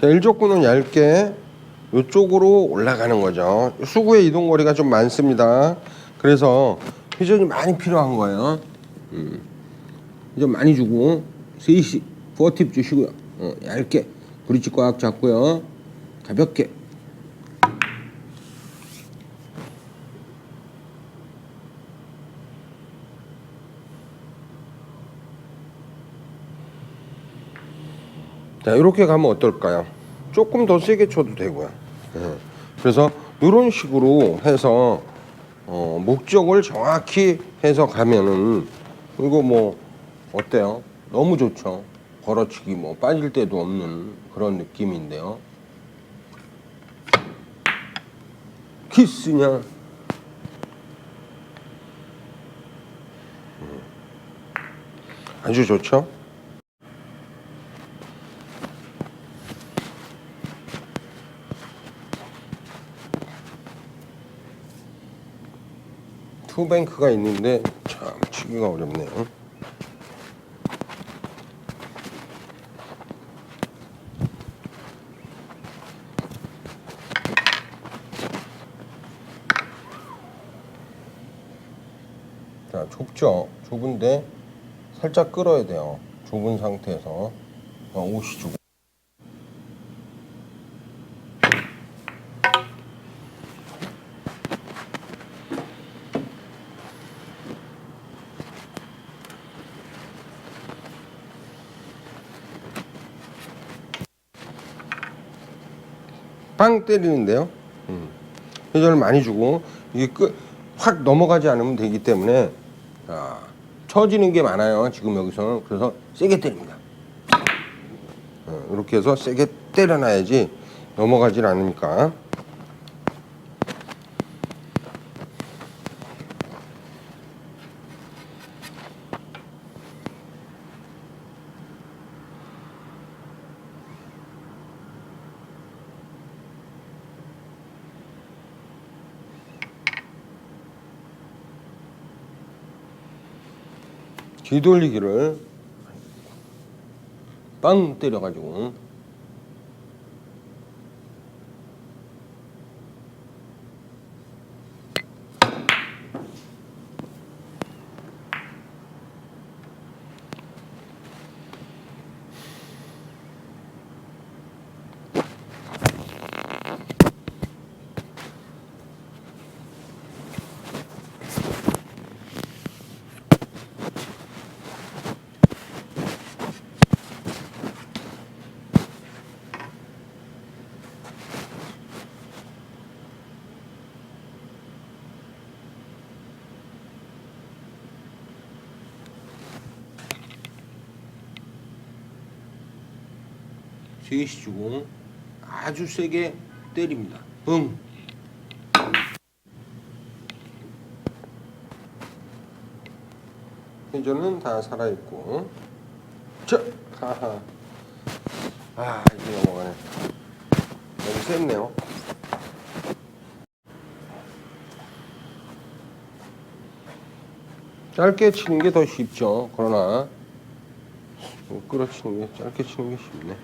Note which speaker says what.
Speaker 1: 자, 일족구는 얇게 이쪽으로 올라가는 거죠. 수구의 이동 거리가 좀 많습니다. 그래서 회전이 많이 필요한 거예요. 음. 회전 많이 주고 스위시 포팁 주시고요. 어, 얇게 브릿지 꽉 잡고요. 가볍게 자 이렇게 가면 어떨까요? 조금 더 세게 쳐도 되고요. 예. 그래서 이런 식으로 해서 어, 목적을 정확히 해서 가면은 이거 뭐 어때요? 너무 좋죠. 걸어치기 뭐 빠질 데도 없는 그런 느낌인데요. 키스냐? 음. 아주 좋죠. 투뱅크가 있는데 참 치기가 어렵네요. 자, 좁죠? 좁은데 살짝 끌어야 돼요. 좁은 상태에서 어, 옷이 주 빵 때리는데요. 음. 회전을 많이 주고 이게 끝, 확 넘어가지 않으면 되기 때문에 자, 처지는 게 많아요. 지금 여기서는 그래서 세게 때립니다. 어, 이렇게 해서 세게 때려놔야지 넘어가질 않으니까. 뒤돌리기를 빵 때려가지고 스위시 주고 아주 세게 때립니다. 응. 회전은 다 살아있고 자, 하하. 아 이제 넘어가네. 너무 셌네요. 짧게 치는 게 더 쉽죠. 그러나 끌어치는 게 짧게 치는 게 쉽네.